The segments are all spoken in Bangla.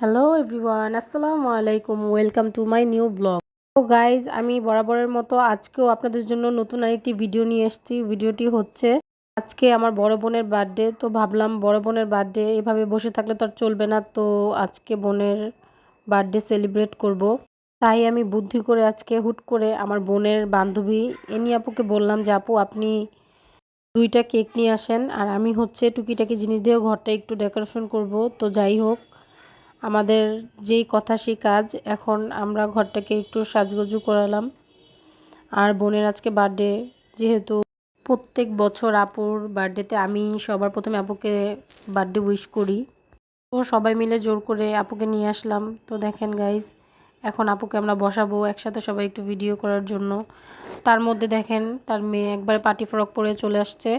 হ্যালো এভরিওয়ান আসসালামু আলাইকুম welcome to my new blog তো গাইজ আমি বরাবরের মতো আজকেও আপনাদের জন্য নতুন আরেকটি ভিডিও নিয়ে এসেছি। ভিডিওটি হচ্ছে আজকে আমার বড় বোনের বার্থডে তো ভাবলাম বড় বোনের বার্থডে এভাবে বসে থাকলে তো আর চলবে না। তো আজকে বোনের বার্থডে সেলিব্রেট করব। তাই আমি বুদ্ধি করে আজকে হুট করে আমার বোনের বান্ধবী এনি আপুকে বললাম যে, আপু, আপনি দুইটা কেক নিয়ে আসেন। আর আমি হচ্ছে টুকিটাকি জিনিস দিয়েও ঘরটা একটু ডেকোরেশন করব। তো যাই হোক আমাদের যেই কথা, সেই কাজ এখন আমরা ঘরটাকে একটু সাজগোজু করালাম। আর বোনের আজকে বার্থডে যেহেতু প্রত্যেক বছর আপুর বার্থডেতে আমি সবার প্রথমে আপুকে বার্থডে উইশ করি। তো সবাই মিলে জোর করে আপুকে নিয়ে আসলাম। তো দেখেন গাইজ এখন আপুকে আমরা বসাবো একসাথে সবাই একটু ভিডিও করার জন্য। তার মধ্যে দেখেন, তার মেয়ে একবারে পার্টি ফ্রক পরে চলে আসছে।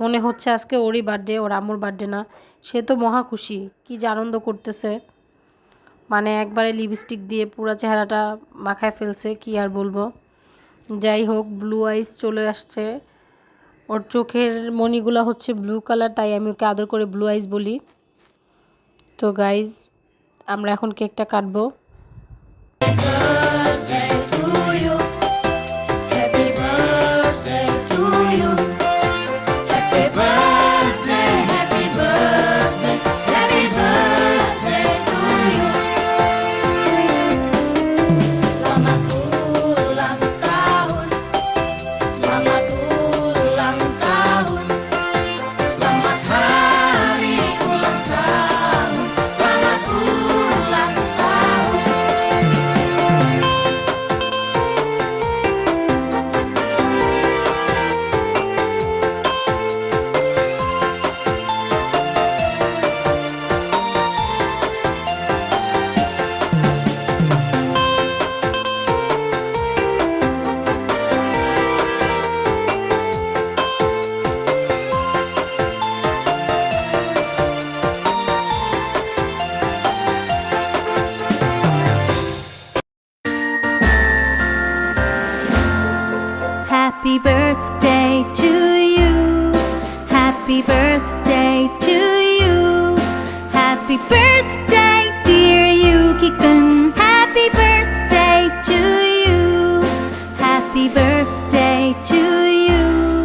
মনে হচ্ছে আজকে ওরই বার্থডে ওর আম্মুর বার্থডে না। সে তো মহা খুশি, কী যে আনন্দ করতেছে। মানে একবারে লিপস্টিক দিয়ে পুরো চেহারাটা মাখায় ফেলছে, কি আর বলব। যাই হোক ব্লু আইস চলে আসছে। ওর চোখের মণিগুলো হচ্ছে ব্লু কালার তাই আমি ওকে আদর করে ব্লু আইস বলি। তো গাইজ আমরা এখন কেকটা কাটবো। Happy birthday to you. Happy birthday to you. Happy birthday, dear Yuki-kun. Happy birthday to you. Happy birthday to you.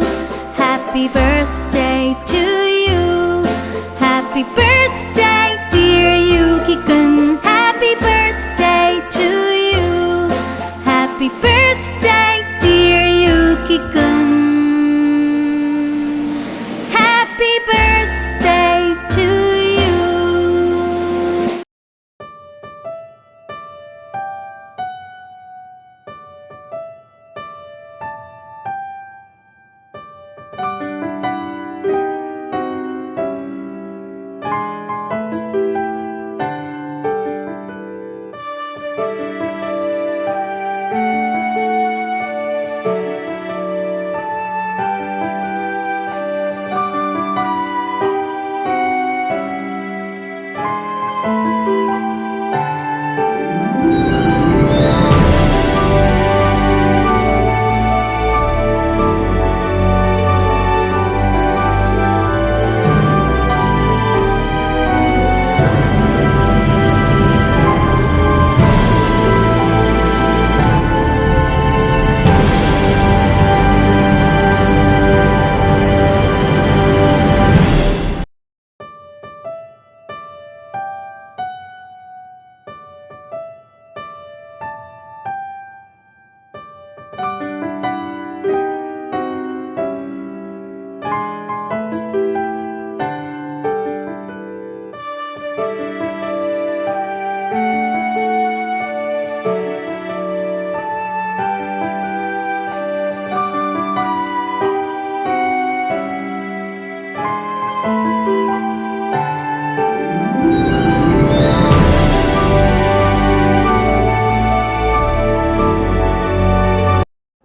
Happy birthday to you. Happy birthday,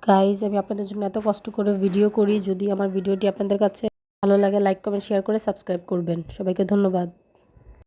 guys আমি আপনাদের জন্য এত কষ্ট করে ভিডিও করি, যদি আমার ভিডিওটি আপনাদের কাছে ভালো লাগে লাইক কমেন্ট শেয়ার করে সাবস্ক্রাইব করবেন। সবাইকে ধন্যবাদ।